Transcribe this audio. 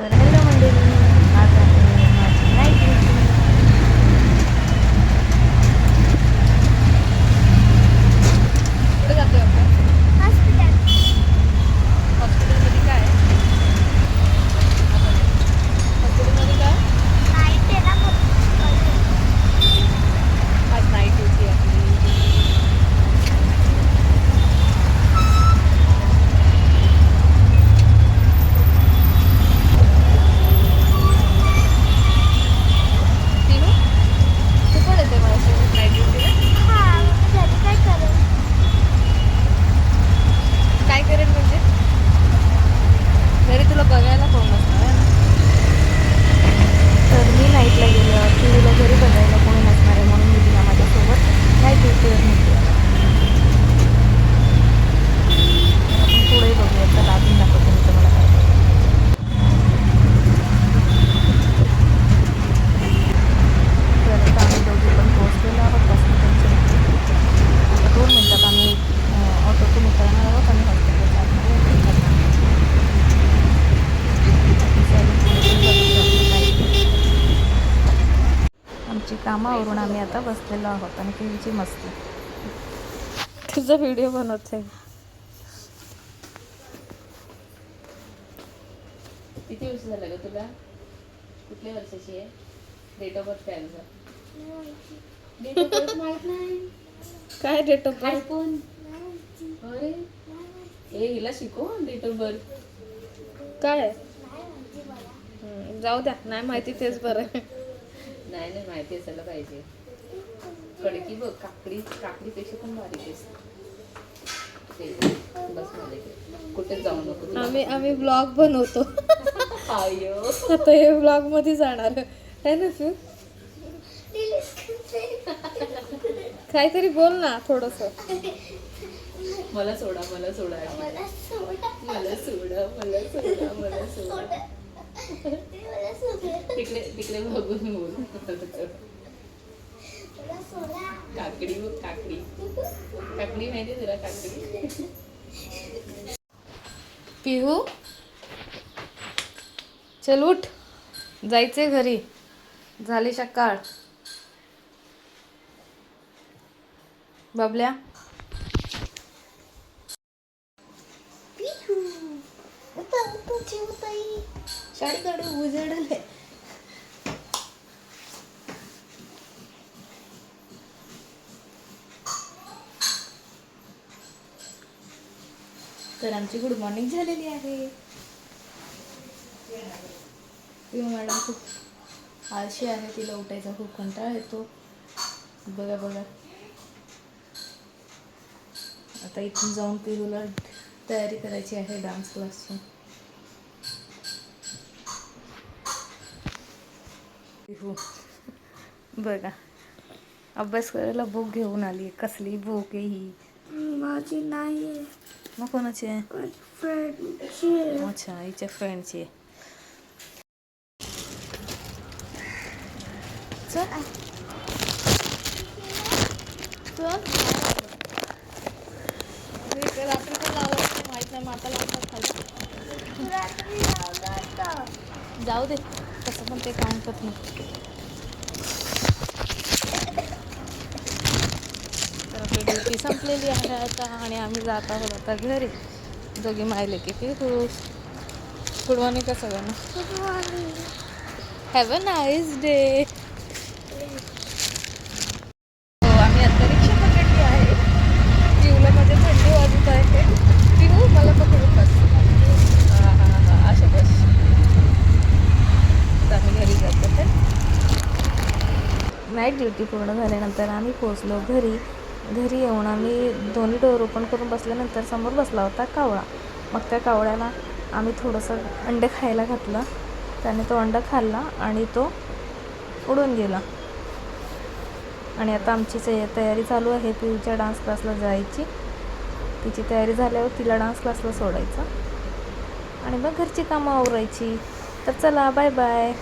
तर do. कामावरून आम्ही आता बसलेलो आहोत आणि टीव्हीची मस्ती तुझा व्हिडिओ बनवते. किती वर्ष झालं ग तुला? कुठल्या वर्षाची आहे? डेट ऑफ बर्थ काय तुझा? डेट ऑफ बर्थ माहीत नाही. काय डेट ऑफ आयफोन अरे ए हिला शिकव डेट ऑफ बर्थ काय? जाऊ द्या नाही माहिती तेच बरं नाही नाही माहिती असायला पाहिजे. कडकी बघ काकडी काकडीपेक्षा पण बारीक असते बस माझ्याकडे कुठेच जाऊ नको. आम्ही आम्ही ब्लॉग बनवतो. आता हे ब्लॉगमध्ये जाणार आहे. ना तू? काहीतरी बोल ना थोडस. मला सोडा. मला सोडा. मला सोडा मला सोडा मला सोडा. तिकडे तिकडे बघून बोल काकडी काकडी काकडी माहिती तुला काकडी पिहू चल उठ जायचे घरी झाली सकाळ बबल्या पिहू उता उता चिवताई शाळेकडे उजडले तर आमची गुड मॉर्निंग झालेली आहे. पिहू मॅडम खूप आळशी आहे तिला उठायचा खूप कंटाळा येतो. बघा बघा. आता इथून जाऊन पिहूला तयारी करायची आहे डान्स क्लासची बघा. अभ्यास करायला बुक घेऊन आली कसली बुक आहे ही? माझी नाही मग कोणाची आहे? फ्रेंडची अच्छा हिच्या फ्रेंडची आहे. चल. चल. रात्री पण लावलं होतं, नाही माता लावतात खाली रात्री लावला होता. जाऊ दे. तसं पण ते काम करत नाही. तर आपली ड्युटी संपलेली आहे आता आणि आम्ही जात आहोत आता घरी. दोघी मायले की फिरू गुड मॉर्निंग का सगळ्यांना? Good morning. Have a nice day हो आम्ही आता रिक्षा पकडली आहे पिऊला मध्ये थंडी वाजत आहे पिऊ मला पकडू बस हा हा हा अशा बस आता आम्ही घरी जातो तर नाईट ड्युटी पूर्ण झाल्यानंतर आम्ही पोचलो घरी. घरी येऊन आम्ही दोन्ही डोअर ओपन करून बसल्यानंतर समोर बसला होता कावळा. मग त्या कावळ्याला आम्ही थोडंसं अंडे खायला घातलं. त्याने तो अंडा खाल्ला आणि तो उडून गेला. आणि आता आमची तयारी चालू आहे पिऊच्या डान्स क्लासला जायची. तिची तयारी झाल्यावर तिला डान्स क्लासला सोडायचं. आणि मग घरची कामं आवरायची. तर चला बाय बाय